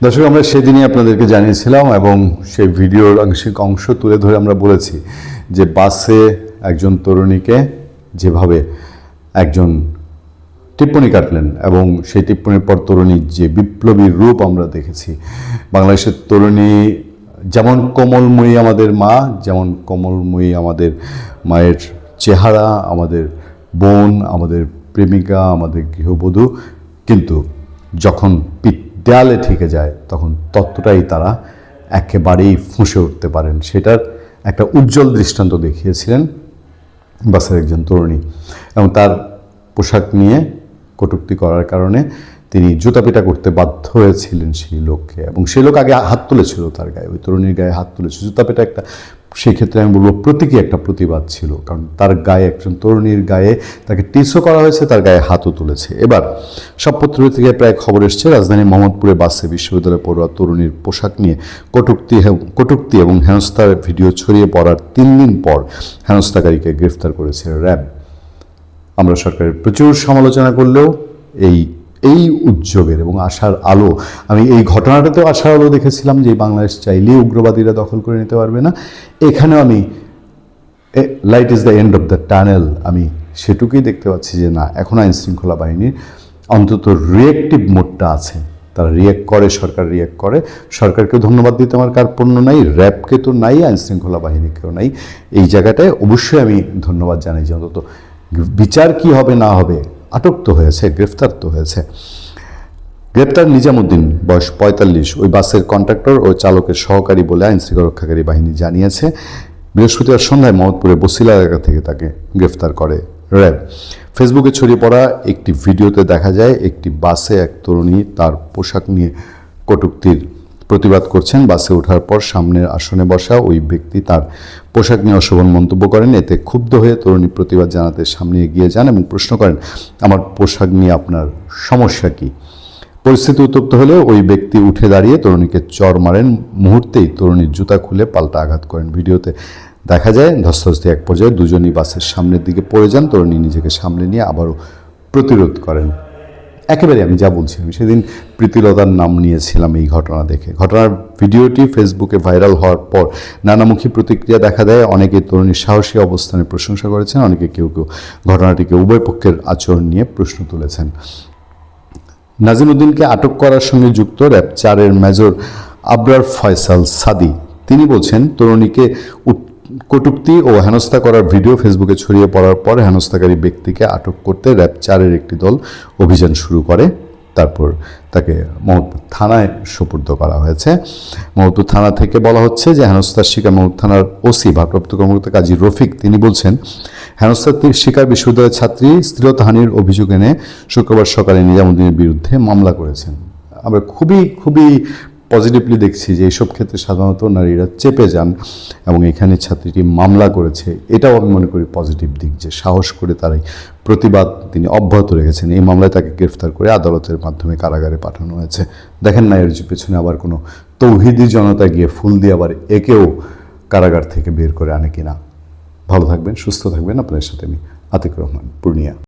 দর্শক, আমরা সেদিনই আপনাদেরকে জানিয়েছিলাম এবং সেই ভিডিওর আংশিক অংশ তুলে ধরে আমরা বলেছি যে বাসে একজন তরুণীকে যেভাবে একজন টিপ্পণী কাটলেন এবং সেই টিপ্পণীর পর তরুণীর যে বিপ্লবী রূপ আমরা দেখেছি। বাংলাদেশের তরুণী যেমন কোমলময়ী আমাদের মা, যেমন কোমলময়ী আমাদের মায়ের চেহারা, আমাদের বোন, আমাদের প্রেমিকা, আমাদের গৃহবধূ, কিন্তু যখন পিঠ দেয়ালে ঠেকে যায়, তখন তত্ত্বটাই তারা একেবারেই ফুঁসে উঠতে পারেন। সেটার একটা উজ্জ্বল দৃষ্টান্ত দেখিয়েছিলেন বাসের একজন তরুণী এবং তার পোশাক নিয়ে কটুক্তি করার কারণে তিনি জুতাপিটা করতে বাধ্য হয়েছিলেন সেই লোককে এবং সেই লোক আগে হাত তুলেছিল তার গায়ে, ওই তরুণীর গায়ে হাত তুলেছিল। জুতাপিটা একটা, সেই ক্ষেত্রে আমি বলব প্রতীকী একটা প্রতিবাদ ছিল, কারণ তার গায়ে একজন তরুণীর গায়ে তাকে টিসও করা হয়েছে, তার গায়ে হাতও তুলেছে। এবার সব পত্র থেকে প্রায় খবর এসছে, রাজধানী মোহাম্মদপুরে বাসে বিশ্ববিদ্যালয়ে পড়ুয়া তরুণীর পোশাক নিয়ে কটূক্তি কটুক্তি এবং হেনস্থার ভিডিও ছড়িয়ে পড়ার তিন দিন পর হেনস্থাকারীকে গ্রেফতার করেছে র্যাব। আমরা সরকারের প্রচুর সমালোচনা করলেও এই এই উদ্যোগের এবং আশার আলো। আমি এই ঘটনাটাতেও আশার আলো দেখেছিলাম যে বাংলাদেশ চাইলেই উগ্রবাদীরা দখল করে নিতে পারবে না। এখানেও আমি light is the end of the tunnel আমি সেটুকুই দেখতে পাচ্ছি যে না, এখন আইন শৃঙ্খলা বাহিনীর অন্তত রিয়েক্টিভ মোডটা আছে। তারা রিয়েক্ট করে, সরকার রিয়েক্ট করে। সরকারকে ধন্যবাদ দিতে আমার কার্পণ্য নাই র্যাবকে তো নাই আইন শৃঙ্খলা বাহিনীকেও নাই। এই জায়গাটায় অবশ্যই আমি ধন্যবাদ জানাই যে অন্তত বিচার কি হবে, না হবে আটক তো হয়েছে গ্রেফতার তো হয়েছে। গ্রেপ্তার নিজামুদ্দিন, বয়স পঁয়তাল্লিশ, ওই বাসের কন্ট্রাক্টর ও চালকের সহকারী বলে আইন শৃঙ্খলা রক্ষাকারী বাহিনী জানিয়েছে। বৃহস্পতিবার সন্ধ্যায় মহম্মদপুরে বসিলা এলাকা থেকে তাকে গ্রেফতার করে র্যাব। ফেসবুকে ছড়িয়ে পড়া একটি ভিডিওতে দেখা যায়, একটি বাসে এক তরুণী তার পোশাক নিয়ে কটূক্তির প্রতিবাদ করছেন বাসে ওঠার পর সামনের আসনে বসা ওই ব্যক্তি তার পোশাক নিয়ে অশোভন মন্তব্য করেন। এতে ক্ষুব্ধ হয়ে তরুণী প্রতিবাদ জানাতে সামনে এগিয়ে যান এবং প্রশ্ন করেন, আমার পোশাক নিয়ে আপনার সমস্যা কী? পরিস্থিতি উত্তপ্ত হলে ওই ব্যক্তি উঠে দাঁড়িয়ে তরুণীকে চর মারেন। মুহূর্তেই তরুণীর জুতা খুলে পাল্টা আঘাত করেন। ভিডিওতে দেখা যায় ধস্তাধস্তি এক পর্যায়ে দুজনই বাসের সামনের দিকে পড়ে যান। তরুণী নিজেকে সামনে নিয়ে আবারও প্রতিরোধ করেন। একেবারে আমি যা বলছি, আমি সেদিন প্রীতিলতার নাম নিয়েছিলাম এই ঘটনা দেখে। ঘটনার ভিডিওটি ফেসবুকে ভাইরাল হওয়ার পর নানামুখী প্রতিক্রিয়া দেখা দেয়। অনেকে তরুণীর সাহসী অবস্থানের প্রশংসা করেছেন, অনেকে কেউ কেউ ঘটনাটিকে উভয় পক্ষের আচরণ নিয়ে প্রশ্ন তুলেছেন। নাজিমুদ্দিনকে আটক করার সঙ্গে যুক্ত র্যাব চারের মেজর আবরার ফয়সাল সাদি। তিনি বলছেন, তরুণীকে কটূক্তি ও হেনস্থা করার ভিডিও ফেসবুকে ছড়িয়ে পড়ার পর হেনস্থাকারী ব্যক্তিকে আটক করতে র্যাব চারের একটি দল অভিযান শুরু করে। তারপর তাকে মোহাম্মদপুর থানায় সুপর্দ করা হয়েছে। মোহাম্মদপুর থানা থেকে বলা হচ্ছে যে হেনস্থার শিকার মোহাম্মদ থানার ওসি ভারপ্রাপ্ত কর্মকর্তা কাজী রফিক, তিনি বলছেন, হেনস্থার শিকার বিশ্ববিদ্যালয়ের ছাত্রী স্ত্রীতাহানির অভিযোগ এনে শুক্রবার সকালে নিজামুদ্দিনের বিরুদ্ধে মামলা করেছেন। আমরা খুবই খুবই পজিটিভলি দেখছি যে এইসব ক্ষেত্রে সাধারণত নারীরা চেপে যান এবং এখানে ছাত্রীটি মামলা করেছে। এটাও আমি মনে করি পজিটিভ দিক যে সাহস করে তারাই প্রতিবাদ তিনি অব্যাহত রেখেছেন। এই মামলায় তাকে গ্রেফতার করে আদালতের মাধ্যমে কারাগারে পাঠানো হয়েছে। দেখেন না এর পেছনে আবার কোনো তৌহিদি জনতা গিয়ে ফুল দিয়ে আবার একেও কারাগার থেকে বের করে আনে কিনা। ভালো থাকবেন, সুস্থ থাকবেন। আপনাদের সাথে আমি আতিক রহমান, পূর্ণিয়া।